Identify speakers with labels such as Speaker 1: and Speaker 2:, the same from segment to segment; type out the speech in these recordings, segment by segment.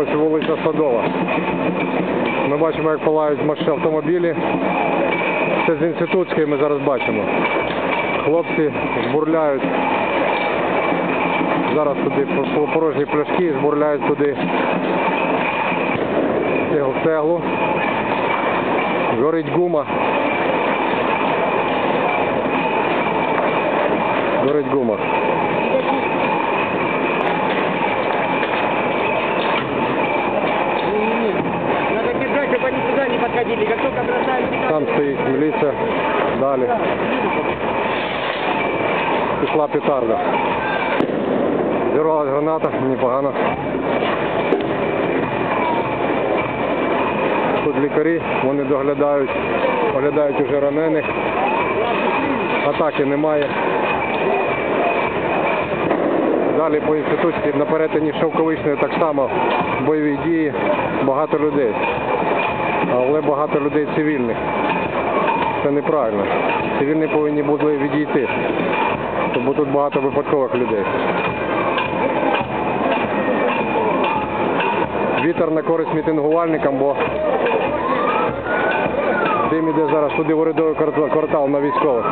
Speaker 1: Ось вулиця Садова. Ми бачимо, як палають автомобілі. Це з інститутської ми зараз бачимо. Хлопці збурляють. Зараз туди по- по- порожні пляшки, збурляють туди цеглу. Горить гума. Горить гума. Там стоїть міліція. Далі. Пішла петарда. Зірвалась граната, непогано. Тут лікарі, вони доглядають, оглядають уже ранених. Атаки немає. Далі по інституції на перетині Шовковичної так само бойові дії, багато людей. Але багато людей цивільних. Це неправильно. Цивільні повинні були відійти. Бо тут багато випадкових людей. Вітер на користь мітингувальникам, бо дим іде зараз туди в урядовий квартал- на військових.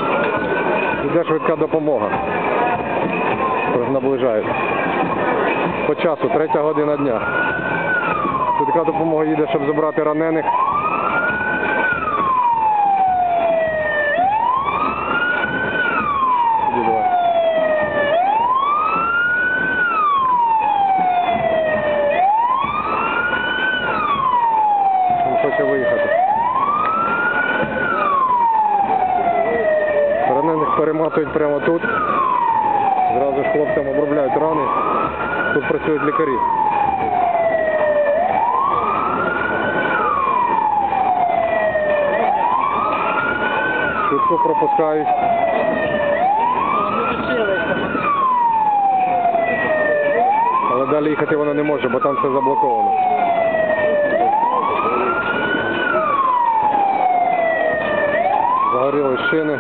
Speaker 1: Іде швидка допомога. Наближається. По часу, третя година дня. Швидка допомога їде, щоб забрати ранених. Перематують прямо тут. Зразу ж хлопцям обробляють рани. Тут працюють лікарі. Швидко пропускають. Але далі їхати вона не може, бо там все заблоковано. Загоріли шини.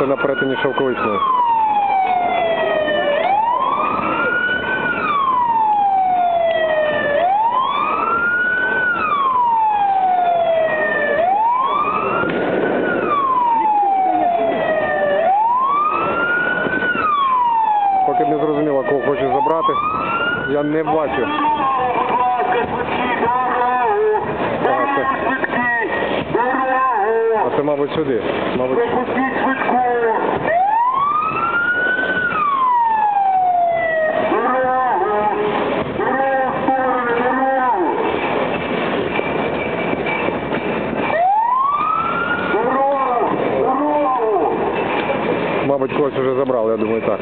Speaker 1: Це на перетині Шовковичної. Поки не зрозуміло, кого хоче забрати. Я не бачу. Це, це, мабуть, сюди. Мабуть, мабуть, когось вже забрали, я думаю, так.